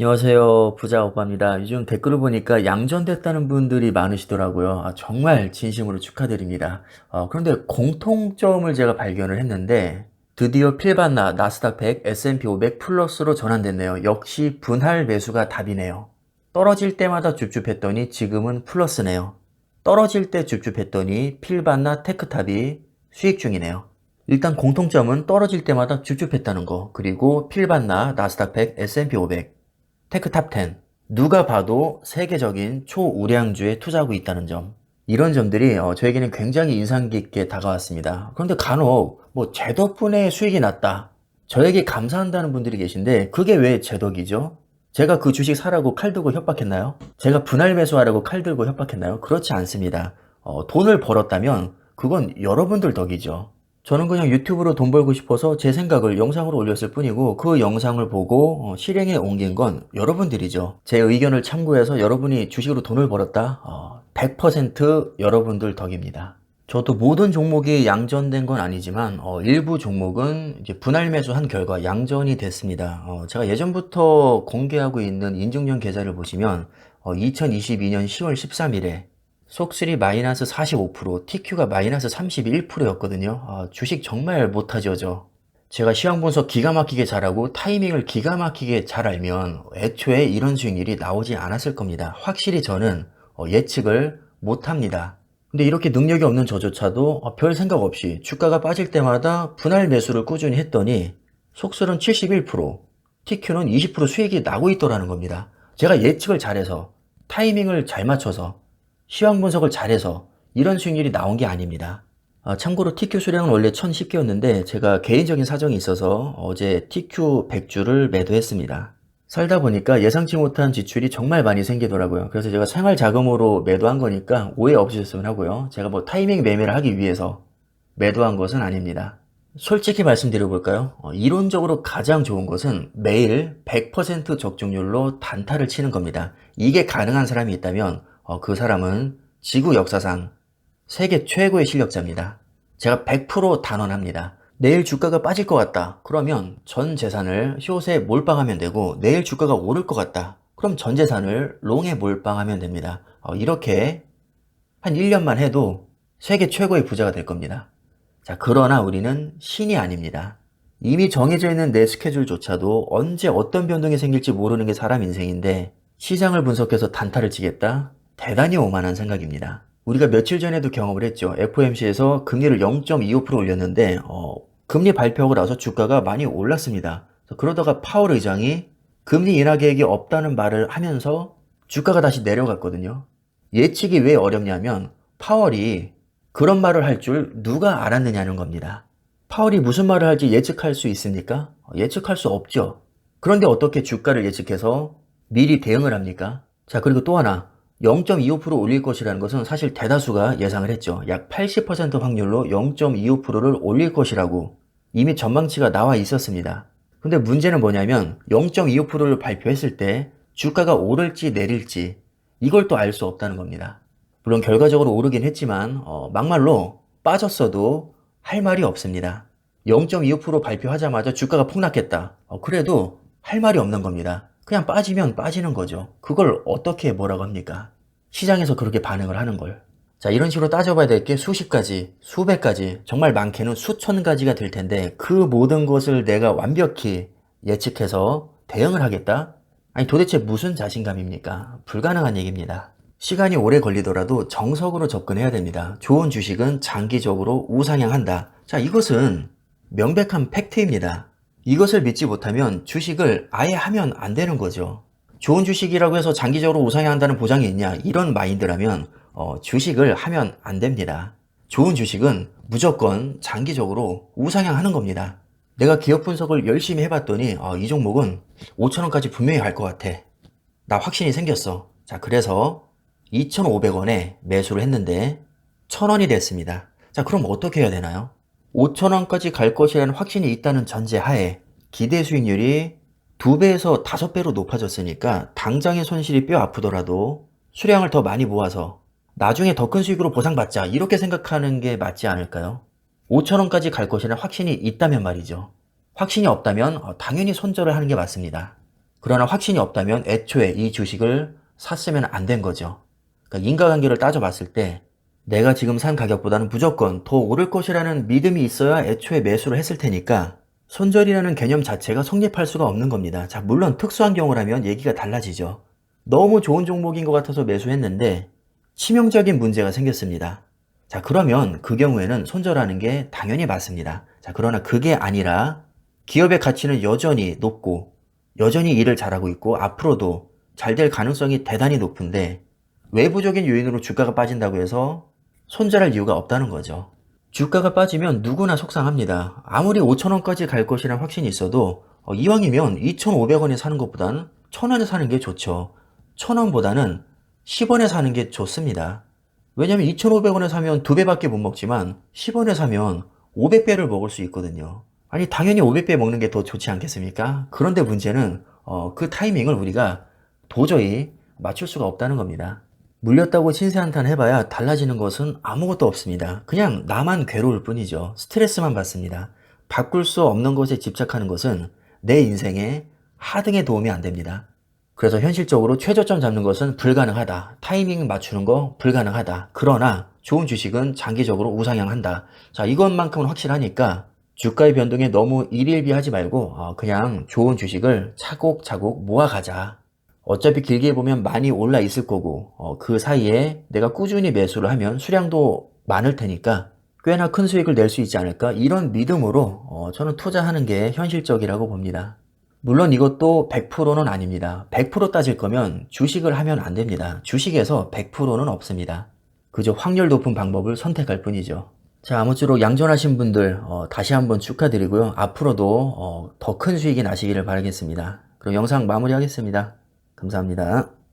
안녕하세요. 부자 오빠입니다. 요즘 댓글을 보니까 양전됐다는 분들이 많으시더라고요. 아, 정말 진심으로 축하드립니다. 어, 그런데 공통점을 제가 발견을 했는데 드디어 필반나, 나스닥 100, S&P 500 플러스로 전환됐네요. 역시 분할 매수가 답이네요. 떨어질 때마다 줍줍했더니 지금은 플러스네요. 떨어질 때 줍줍했더니 필반나 테크탑이 수익 중이네요. 일단 공통점은 떨어질 때마다 줍줍했다는 거, 그리고 필반나, 나스닥 100, S&P 500, 테크 탑 10. 누가 봐도 세계적인 초우량주에 투자하고 있다는 점. 이런 점들이 어, 저에게는 굉장히 인상 깊게 다가왔습니다. 그런데 간혹 뭐 제 덕분에 수익이 났다. 저에게 감사한다는 분들이 계신데 그게 왜 제 덕이죠? 제가 그 주식 사라고 칼 들고 협박했나요? 제가 분할 매수하라고 칼 들고 협박했나요? 그렇지 않습니다. 어, 돈을 벌었다면 그건 여러분들 덕이죠. 저는 그냥 유튜브로 돈 벌고 싶어서 제 생각을 영상으로 올렸을 뿐이고 그 영상을 보고 어, 실행에 옮긴 건 여러분들이죠. 제 의견을 참고해서 여러분이 주식으로 돈을 벌었다? 어, 100% 여러분들 덕입니다. 저도 모든 종목이 양전된 건 아니지만 어, 일부 종목은 분할 매수한 결과 양전이 됐습니다. 어, 제가 예전부터 공개하고 있는 인증용 계좌를 보시면 2022년 10월 13일에 속쓰리 마이너스 45%, TQ가 마이너스 31%였거든요. 아, 주식 정말 못하죠, 저. 제가 시황 분석 기가 막히게 잘하고 타이밍을 기가 막히게 잘 알면 애초에 이런 수익률이 나오지 않았을 겁니다. 확실히 저는 어, 예측을 못합니다. 근데 이렇게 능력이 없는 저조차도 어, 별 생각 없이 주가가 빠질 때마다 분할 매수를 꾸준히 했더니 속설은 71%, TQ는 20% 수익이 나고 있더라는 겁니다. 제가 예측을 잘해서 타이밍을 잘 맞춰서 시황 분석을 잘해서 이런 수익률이 나온 게 아닙니다. 아, 참고로 TQ 수량은 원래 1010개였는데 제가 개인적인 사정이 있어서 어제 TQ 100주를 매도했습니다. 살다 보니까 예상치 못한 지출이 정말 많이 생기더라고요. 그래서 제가 생활 자금으로 매도한 거니까 오해 없으셨으면 하고요. 제가 뭐 타이밍 매매를 하기 위해서 매도한 것은 아닙니다. 솔직히 말씀드려볼까요? 어, 이론적으로 가장 좋은 것은 매일 100% 적중률로 단타를 치는 겁니다. 이게 가능한 사람이 있다면 어, 그 사람은 지구 역사상 세계 최고의 실력자입니다. 제가 100% 단언합니다. 내일 주가가 빠질 것 같다. 그러면 전 재산을 숏에 몰빵하면 되고 내일 주가가 오를 것 같다. 그럼 전 재산을 롱에 몰빵하면 됩니다. 어, 이렇게 한 1년만 해도 세계 최고의 부자가 될 겁니다. 자, 그러나 우리는 신이 아닙니다. 이미 정해져 있는 내 스케줄조차도 언제 어떤 변동이 생길지 모르는 게 사람 인생인데 시장을 분석해서 단타를 치겠다? 대단히 오만한 생각입니다. 우리가 며칠 전에도 경험을 했죠. FOMC에서 금리를 0.25% 올렸는데 어, 금리 발표하고 나서 주가가 많이 올랐습니다. 그러다가 파월 의장이 금리 인하 계획이 없다는 말을 하면서 주가가 다시 내려갔거든요. 예측이 왜 어렵냐면 파월이 그런 말을 할 줄 누가 알았느냐는 겁니다. 파월이 무슨 말을 할지 예측할 수 있습니까? 예측할 수 없죠. 그런데 어떻게 주가를 예측해서 미리 대응을 합니까? 자, 그리고 또 하나. 0.25% 올릴 것이라는 것은 사실 대다수가 예상을 했죠. 약 80% 확률로 0.25%를 올릴 것이라고 이미 전망치가 나와 있었습니다. 근데 문제는 뭐냐면 0.25%를 발표했을 때 주가가 오를지 내릴지 이걸 또 알 수 없다는 겁니다. 물론 결과적으로 오르긴 했지만 어, 막말로 빠졌어도 할 말이 없습니다. 0.25% 발표하자마자 주가가 폭락했다. 어, 그래도 할 말이 없는 겁니다. 그냥 빠지면 빠지는 거죠. 그걸 어떻게 뭐라고 합니까? 시장에서 그렇게 반응을 하는 걸. 자, 이런 식으로 따져봐야 될 게 수십 가지, 수백 가지, 정말 많게는 수천 가지가 될 텐데 그 모든 것을 내가 완벽히 예측해서 대응을 하겠다? 아니 도대체 무슨 자신감입니까? 불가능한 얘기입니다. 시간이 오래 걸리더라도 정석으로 접근해야 됩니다. 좋은 주식은 장기적으로 우상향한다. 자, 이것은 명백한 팩트입니다. 이것을 믿지 못하면 주식을 아예 하면 안 되는 거죠. 좋은 주식이라고 해서 장기적으로 우상향 한다는 보장이 있냐? 이런 마인드라면 어, 주식을 하면 안 됩니다. 좋은 주식은 무조건 장기적으로 우상향 하는 겁니다. 내가 기업 분석을 열심히 해봤더니 어, 이 종목은 5천원까지 분명히 갈 것 같아. 나 확신이 생겼어. 자, 그래서 2,500원에 매수를 했는데 1,000원이 됐습니다. 자, 그럼 어떻게 해야 되나요? 5천원까지 갈 것이라는 확신이 있다는 전제하에 기대 수익률이 2배에서 5배로 높아졌으니까 당장의 손실이 뼈 아프더라도 수량을 더 많이 모아서 나중에 더 큰 수익으로 보상받자 이렇게 생각하는 게 맞지 않을까요? 5천원까지 갈 것이라는 확신이 있다면 말이죠. 확신이 없다면 어, 당연히 손절을 하는 게 맞습니다. 그러나 확신이 없다면 애초에 이 주식을 샀으면 안 된 거죠. 그러니까 인과관계를 따져봤을 때 내가 지금 산 가격보다는 무조건 더 오를 것이라는 믿음이 있어야 애초에 매수를 했을 테니까 손절이라는 개념 자체가 성립할 수가 없는 겁니다. 자, 물론 특수한 경우라면 얘기가 달라지죠. 너무 좋은 종목인 것 같아서 매수했는데 치명적인 문제가 생겼습니다. 자, 그러면 그 경우에는 손절하는 게 당연히 맞습니다. 자, 그러나 그게 아니라 기업의 가치는 여전히 높고 여전히 일을 잘하고 있고 앞으로도 잘 될 가능성이 대단히 높은데 외부적인 요인으로 주가가 빠진다고 해서 손절할 이유가 없다는 거죠. 주가가 빠지면 누구나 속상합니다. 아무리 5천원까지 갈 것이란 확신이 있어도 어, 이왕이면 2,500원에 사는 것보단 1,000원에 사는 게 좋죠. 1,000원보다는 10원에 사는 게 좋습니다. 왜냐면 2,500원에 사면 두 배밖에 못 먹지만 10원에 사면 500배를 먹을 수 있거든요. 아니 당연히 500배 먹는 게 더 좋지 않겠습니까? 그런데 문제는 어, 그 타이밍을 우리가 도저히 맞출 수가 없다는 겁니다. 물렸다고 신세한탄 해봐야 달라지는 것은 아무것도 없습니다. 그냥 나만 괴로울 뿐이죠. 스트레스만 받습니다. 바꿀 수 없는 것에 집착하는 것은 내 인생에 하등에 도움이 안 됩니다. 그래서 현실적으로 최저점 잡는 것은 불가능하다. 타이밍 맞추는 거 불가능하다. 그러나 좋은 주식은 장기적으로 우상향한다. 자, 이것만큼은 확실하니까 주가의 변동에 너무 일일비하지 말고 어, 그냥 좋은 주식을 차곡차곡 모아가자. 어차피 길게 보면 많이 올라 있을 거고 어, 그 사이에 내가 꾸준히 매수를 하면 수량도 많을 테니까 꽤나 큰 수익을 낼 수 있지 않을까 이런 믿음으로 어, 저는 투자하는 게 현실적이라고 봅니다. 물론 이것도 100%는 아닙니다. 100% 따질 거면 주식을 하면 안 됩니다. 주식에서 100%는 없습니다. 그저 확률 높은 방법을 선택할 뿐이죠. 자, 아무쪼록 양전하신 분들 어, 다시 한번 축하드리고요. 앞으로도 더큰 수익이 나시기를 바라겠습니다. 그럼 영상 마무리하겠습니다. 감사합니다.